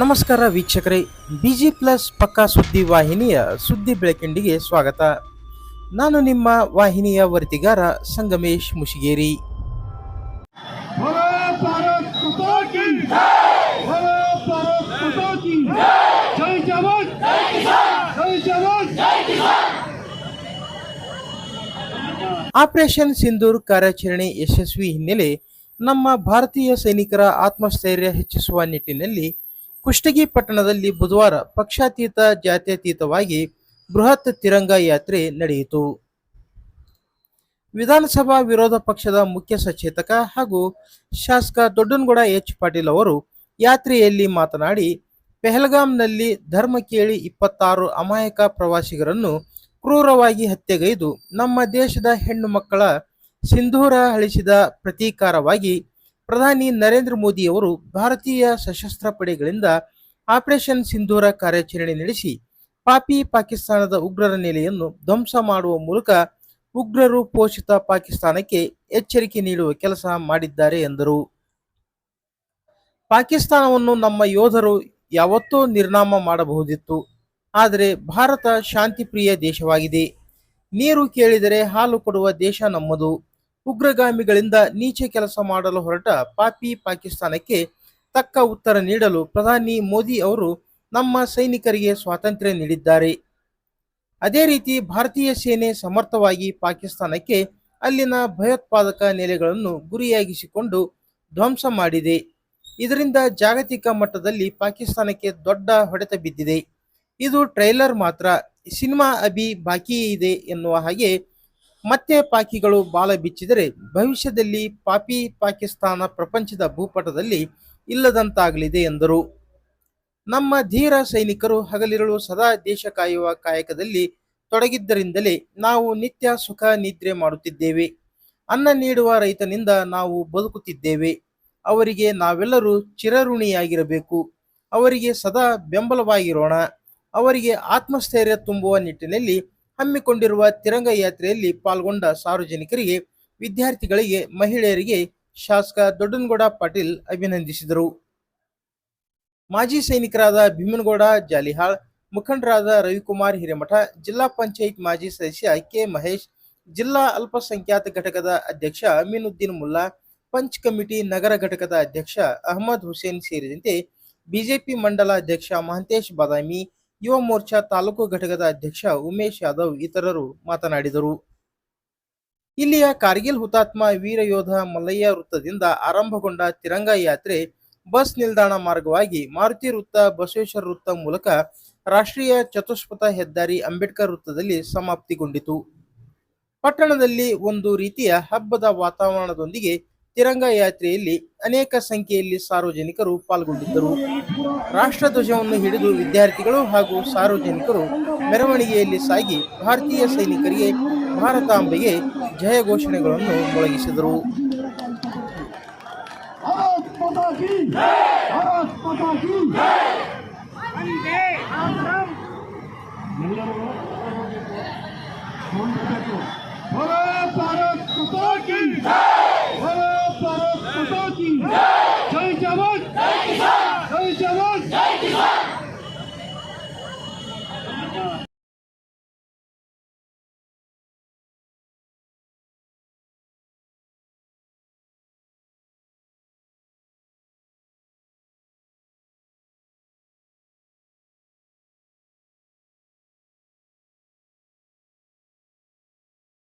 ನಮಸ್ಕಾರ ವೀಕ್ಷಕರೇ B G plus ಪಕ್ಕಾ ಸುದ್ದಿ ವಾಹಿನಿಯ ಸುದ್ದಿ ಬೆಳಕಿಂಡಿಗೆ ಸ್ವಾಗತ. ನಾನು ನಿಮ್ಮ ವಾಹಿನಿಯ ವರದಿಗಾರ ಸಂಗಮೇಶ್ ಮುಷಿಗೇರಿ. ಆಪರೇಷನ್ ಸಿಂಧೂರ್ ಕಾರ್ಯಾಚರಣೆ ಯಶಸ್ವಿ ಹಿನ್ನೆಲೆ ನಮ್ಮ ಭಾರತೀಯ ಸೈನಿಕರ ಆತ್ಮಸ್ಥೈರ್ಯ ಹೆಚ್ಚಿಸುವ ನಿಟ್ಟಿನಲ್ಲಿ ಕುಷ್ಟಗಿ ಪಟ್ಟಣದಲ್ಲಿ ಬುಧವಾರ ಪಕ್ಷಾತೀತ, ಜಾತ್ಯತೀತವಾಗಿ ಬೃಹತ್ ತಿರಂಗ ಯಾತ್ರೆ ನಡೆಯಿತು. ವಿಧಾನಸಭಾ ವಿರೋಧ ಪಕ್ಷದ ಮುಖ್ಯ ಸಚೇತಕ ಹಾಗೂ ಶಾಸಕ ದೊಡ್ಡನಗೌಡ ಎಚ್ ಪಾಟೀಲ್ ಅವರು ಯಾತ್ರೆಯಲ್ಲಿ ಮಾತನಾಡಿ, ಪೆಹಲ್ಗಾಂನಲ್ಲಿ ಧರ್ಮ ಕೇಳಿ ಇಪ್ಪತ್ತಾರು ಅಮಾಯಕ ಪ್ರವಾಸಿಗರನ್ನು ಕ್ರೂರವಾಗಿ ಹತ್ಯೆಗೈದು ನಮ್ಮ ದೇಶದ ಹೆಣ್ಣು ಮಕ್ಕಳ ಸಿಂಧೂರ ಅಳಿಸಿದ ಪ್ರತೀಕಾರವಾಗಿ ಪ್ರಧಾನಿ ನರೇಂದ್ರ ಮೋದಿಯವರು ಭಾರತೀಯ ಸಶಸ್ತ್ರ ಪಡೆಗಳಿಂದ ಆಪರೇಷನ್ ಸಿಂಧೂರ ಕಾರ್ಯಾಚರಣೆ ನಡೆಸಿ ಪಾಪಿ ಪಾಕಿಸ್ತಾನದ ಉಗ್ರರ ನೆಲೆಯನ್ನು ಧ್ವಂಸ ಮಾಡುವ ಮೂಲಕ ಉಗ್ರರು ಪೋಷಿತ ಪಾಕಿಸ್ತಾನಕ್ಕೆ ಎಚ್ಚರಿಕೆ ನೀಡುವ ಕೆಲಸ ಮಾಡಿದ್ದಾರೆ ಎಂದರು. ಪಾಕಿಸ್ತಾನವನ್ನು ನಮ್ಮ ಯೋಧರು ಯಾವತ್ತೂ ನಿರ್ನಾಮ ಮಾಡಬಹುದಿತ್ತು. ಆದರೆ ಭಾರತ ಶಾಂತಿಪ್ರಿಯ ದೇಶವಾಗಿದೆ. ನೀರು ಕೇಳಿದರೆ ಹಾಲು ಕೊಡುವ ದೇಶ ನಮ್ಮದು. ಉಗ್ರಗಾಮಿಗಳಿಂದ ನೀಚೆ ಕೆಲಸ ಮಾಡಲು ಹೊರಟ ಪಾಪಿ ಪಾಕಿಸ್ತಾನಕ್ಕೆ ತಕ್ಕ ಉತ್ತರ ನೀಡಲು ಪ್ರಧಾನಿ ಮೋದಿ ಅವರು ನಮ್ಮ ಸೈನಿಕರಿಗೆ ಸ್ವಾತಂತ್ರ್ಯ ನೀಡಿದ್ದಾರೆ. ಅದೇ ರೀತಿ ಭಾರತೀಯ ಸೇನೆ ಸಮರ್ಥವಾಗಿ ಪಾಕಿಸ್ತಾನಕ್ಕೆ ಅಲ್ಲಿನ ಭಯೋತ್ಪಾದಕ ನೆಲೆಗಳನ್ನು ಗುರಿಯಾಗಿಸಿಕೊಂಡು ಧ್ವಂಸ ಮಾಡಿದೆ. ಇದರಿಂದ ಜಾಗತಿಕ ಮಟ್ಟದಲ್ಲಿ ಪಾಕಿಸ್ತಾನಕ್ಕೆ ದೊಡ್ಡ ಹೊಡೆತ ಬಿದ್ದಿದೆ. ಇದು ಟ್ರೈಲರ್ ಮಾತ್ರ, ಸಿನಿಮಾ ಅಭಿ ಬಾಕಿ ಇದೆ ಎನ್ನುವ ಹಾಗೆ ಮತ್ತೆ ಪಾಕಿಗಳು ಬಾಲ ಬಿಚ್ಚಿದರೆ ಭವಿಷ್ಯದಲ್ಲಿ ಪಾಪಿ ಪಾಕಿಸ್ತಾನ ಪ್ರಪಂಚದ ಭೂಪಟದಲ್ಲಿ ಇಲ್ಲದಂತಾಗಲಿದೆ ಎಂದರು. ನಮ್ಮ ಧೀರ ಸೈನಿಕರು ಹಗಲಿರುಳು ಸದಾ ದೇಶ ಕಾಯುವ ಕಾಯಕದಲ್ಲಿ ತೊಡಗಿದ್ದರಿಂದಲೇ ನಾವು ನಿತ್ಯ ಸುಖ ನಿದ್ರೆ ಮಾಡುತ್ತಿದ್ದೇವೆ. ಅನ್ನ ನೀಡುವ ರೈತನಿಂದ ನಾವು ಬದುಕುತ್ತಿದ್ದೇವೆ. ಅವರಿಗೆ ನಾವೆಲ್ಲರೂ ಚಿರಋಣಿಯಾಗಿರಬೇಕು. ಅವರಿಗೆ ಸದಾ ಬೆಂಬಲವಾಗಿರೋಣ. ಅವರಿಗೆ ಆತ್ಮಸ್ಥೈರ್ಯ ತುಂಬುವ ನಿಟ್ಟಿನಲ್ಲಿ ಹಮ್ಮಿಕೊಂಡಿರುವ ತಿರಂಗ ಯಾತ್ರೆಯಲ್ಲಿ ಪಾಲ್ಗೊಂಡ ಸಾರ್ವಜನಿಕರಿಗೆ, ವಿದ್ಯಾರ್ಥಿಗಳಿಗೆ, ಮಹಿಳೆಯರಿಗೆ ಶಾಸಕ ದೊಡ್ಡನಗೌಡ ಪಾಟೀಲ್ ಅಭಿನಂದಿಸಿದರು. ಮಾಜಿ ಸೈನಿಕರಾದ ಭೀಮನಗೌಡ, ಜಾಲಿಹಾಳ್, ಮುಖಂಡರಾದ ರವಿಕುಮಾರ್ ಹಿರೇಮಠ, ಜಿಲ್ಲಾ ಪಂಚಾಯತ್ ಮಾಜಿ ಸದಸ್ಯ ಕೆ ಮಹೇಶ್, ಜಿಲ್ಲಾ ಅಲ್ಪಸಂಖ್ಯಾತ ಘಟಕದ ಅಧ್ಯಕ್ಷ ಅಮೀನುದ್ದೀನ್ ಮುಲ್ಲಾ, ಪಂಚ್ ಕಮಿಟಿ ನಗರ ಘಟಕದ ಅಧ್ಯಕ್ಷ ಅಹಮದ್ ಹುಸೇನ್ ಸೇರಿದಂತೆ ಬಿಜೆಪಿ ಮಂಡಲ ಅಧ್ಯಕ್ಷ ಮಹಂತೇಶ್ ಬಾದಾಮಿ ಯುವ ಮೋರ್ಚಾ ತಾಲೂಕು ಘಟಕದ ಅಧ್ಯಕ್ಷ ಉಮೇಶ್ ಯಾದವ್ ಇತರರು ಮಾತನಾಡಿದರು. ಇಲ್ಲಿಯ ಕಾರ್ಗಿಲ್ ಹುತಾತ್ಮ ವೀರ ಯೋಧ ಮಲ್ಲಯ್ಯ ವೃತ್ತದಿಂದ ಆರಂಭಗೊಂಡ ತಿರಂಗ ಯಾತ್ರೆ ಬಸ್ ನಿಲ್ದಾಣ ಮಾರ್ಗವಾಗಿ ಮಾರುತಿ ವೃತ್ತ, ಬಸವೇಶ್ವರ ವೃತ್ತ ಮೂಲಕ ರಾಷ್ಟ್ರೀಯ ಚತುಷ್ಪಥ ಹೆದ್ದಾರಿ ಅಂಬೇಡ್ಕರ್ ವೃತ್ತದಲ್ಲಿ ಸಮಾಪ್ತಿಗೊಂಡಿತು. ಪಟ್ಟಣದಲ್ಲಿ ಒಂದು ರೀತಿಯ ಹಬ್ಬದ ವಾತಾವರಣದೊಂದಿಗೆ ತಿರಂಗ ಯಾತ್ರೆಯಲ್ಲಿ ಅನೇಕ ಸಂಖ್ಯೆಯಲ್ಲಿ ಸಾರ್ವಜನಿಕರು ಪಾಲ್ಗೊಂಡಿದ್ದರು. ರಾಷ್ಟ್ರಧ್ವಜವನ್ನು ಹಿಡಿದು ವಿದ್ಯಾರ್ಥಿಗಳು ಹಾಗೂ ಸಾರ್ವಜನಿಕರು ಮೆರವಣಿಗೆಯಲ್ಲಿ ಸಾಗಿ ಭಾರತೀಯ ಸೈನಿಕರಿಗೆ ಭಾರತಾಂಬೆಗೆ ಜಯ ಘೋಷಣೆಗಳನ್ನು ಮೊಳಗಿಸಿದರು. ಜೈ